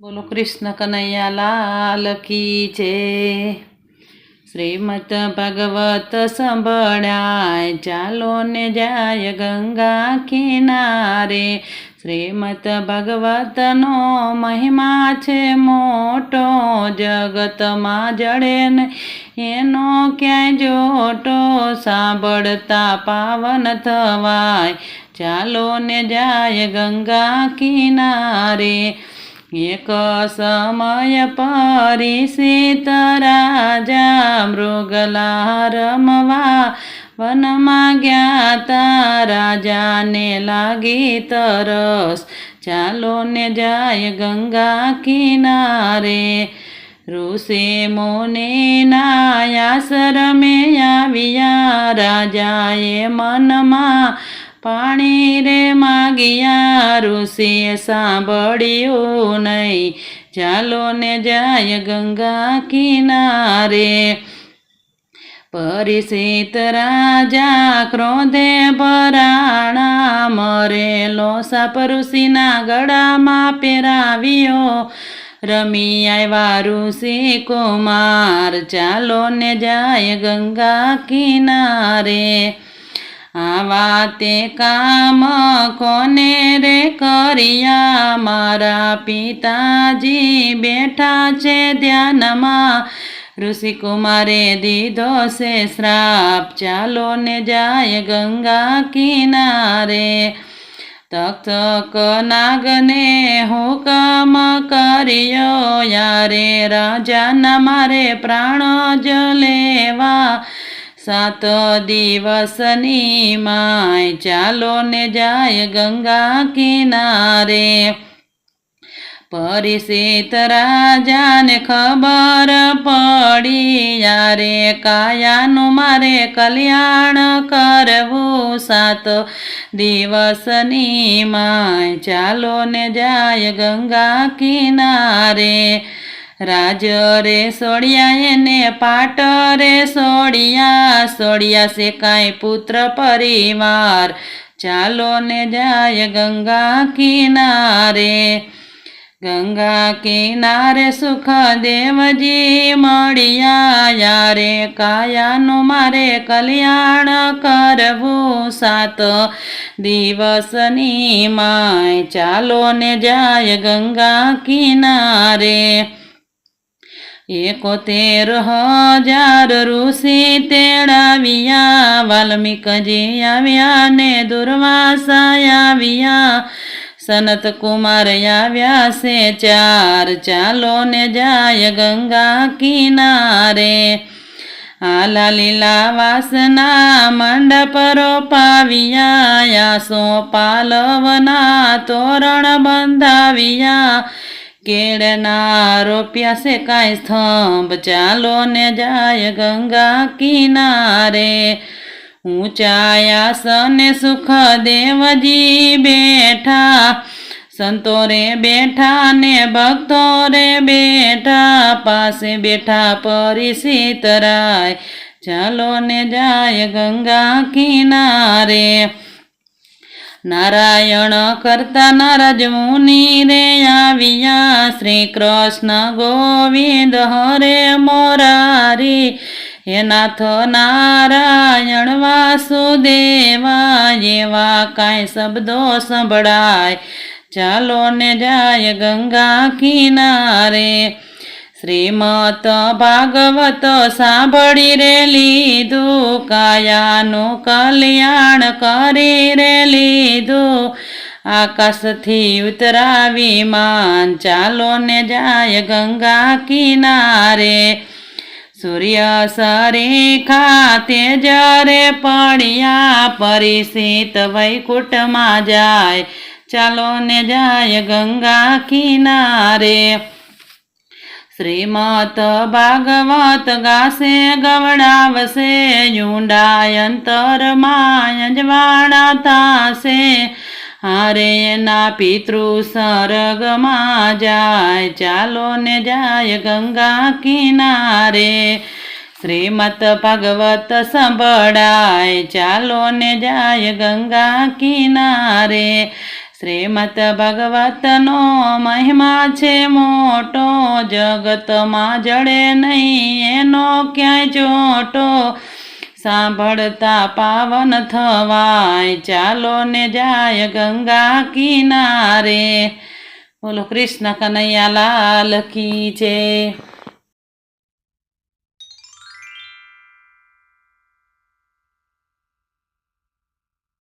બોલો કૃષ્ણ કનૈયા લાલ કી છે. શ્રીમદ ભગવત સંભળાય, ચાલો ને જાય ગંગા કિનારે. શ્રીમદ ભગવતનો મહિમા છે મોટો, જગતમાં જડે ને એનો ક્યાંય જોટો, સાંભળતા પાવન થવાય. ચાલો ને જાય ગંગા કિનારે. એક સમય પરિસિત રાજા મૃગલા રમવા વનમાં ગયા તા રાજાને લાગી તરસ. ચાલો ને જાય ગંગા કિનારે. ઋષિ મુનિના આશ્રમે આવ્યા. રાજાએ મનમાં પાણી રે માગિયા. ઋષિએ સાંભળ્યું નહીં. ચાલો ને જાય ગંગા કિનારે. પરિસિત રાજા ક્રોધે ભરાણા મરેલો સાપ ઋષિના ગળામાં પહેરાવ્યો. રમી આવ્યા ઋષિ કુમાર, ચાલો ને જાય ગંગા કિનારે. આવા તે કામ કોને રે કર્યા? મારા પિતાજી બેઠા છે ધ્યાનમાં. ઋષિકુમારે દીધો છે શ્રાપ. ચાલો ને જાય ગંગા કિનારે. તક્ષક નાગને હુકમ કર્યો. યારે રાજાના મારે પ્રાણ જ લેવા. સાત દિવસની માય ચાલો ને જાય ગંગા કિનારે. પરિષિત રાજાને ખબર પડી, યારે કાયાનું મારે કલ્યાણ કરવું? સાત દિવસની માય ચાલો ને જાય ગંગા કિનારે. રાજ રે સોડિયા, એને પાટ રે સોડિયા સોડિયા સે કાંઈ પુત્ર પરિવાર. ચાલો ને જાય ગંગા કિનારે ગંગા કિનારે સુખ દેવજી મળ્યા. યારે કાયાનું મારે કલ્યાણ કરવું સાત દિવસની માય. ચાલો ને જાય ગંગા કિનારે એકોતેર હજાર ઋષિ તેડાવ્યા વાલ્મીકજી આવ્યા ને દુર્વાસા આવ્યા, સનત કુમાર આવ્યા છે, ચાર ચાલો ને જાય ગંગા કિનારે. આલા લીલા વાસના મંડપ રોપાવ્યા યાસો પાલવના તોરણ બંધાવ્યા કેળના રોપ્યા છે કાંઈ સ્તંભ, ચાલો ને જાય ગંગા કિનારે. ઊંચાયાસને સુખદેવજી બેઠા, સંતો રે બેઠા ને ભક્તો રે બેઠા, પાસે બેઠા પરિસિત રાય. ચાલો ને જાય ગંગા કિનારે. નારાયણ કરતા નારજ મુનિ રે આવ્યા. શ્રી કૃષ્ણ ગોવિંદ હરે મોરારી. હે નાથ નારાયણ વાસુદેવા જેવા કાંઈ શબ્દો સંભળાય. ચાલો ને જાય ગંગા કિનારે. શ્રીમત ભાગવત સાંભળી રે લીધું, કાયાનું કલ્યાણ કરી રે લીધું. આકાશથી ઉતરાવી માન ચાલો ને જાય ગંગા કિનારે. સૂર્ય સરેખા તેજ રે પડ્યા પરિસિત વૈકુંઠમાં જાય ચાલો ને જાય ગંગા કિનારે. શ્રીમત ભાગવત ગાશે ગવડાવશે યુંડાયંતરમાં અજવાળા થાશે હારે એના પિતૃ સરગમાં જાય ચાલો ને જાય ગંગા કિનારે શ્રીમત ભાગવત સંભળાય ચાલો ને જાય ગંગા કિનારે શ્રીમદ ભગવતનો મહિમા છે મોટો, જગતમાં જડે નહીં, એનો ક્યાંય જોટો સાંભળતા પાવન થવાય, ચાલો ને જાય ગંગા કિનારે. બોલો, કૃષ્ણ કનૈયા લાલ કી જય.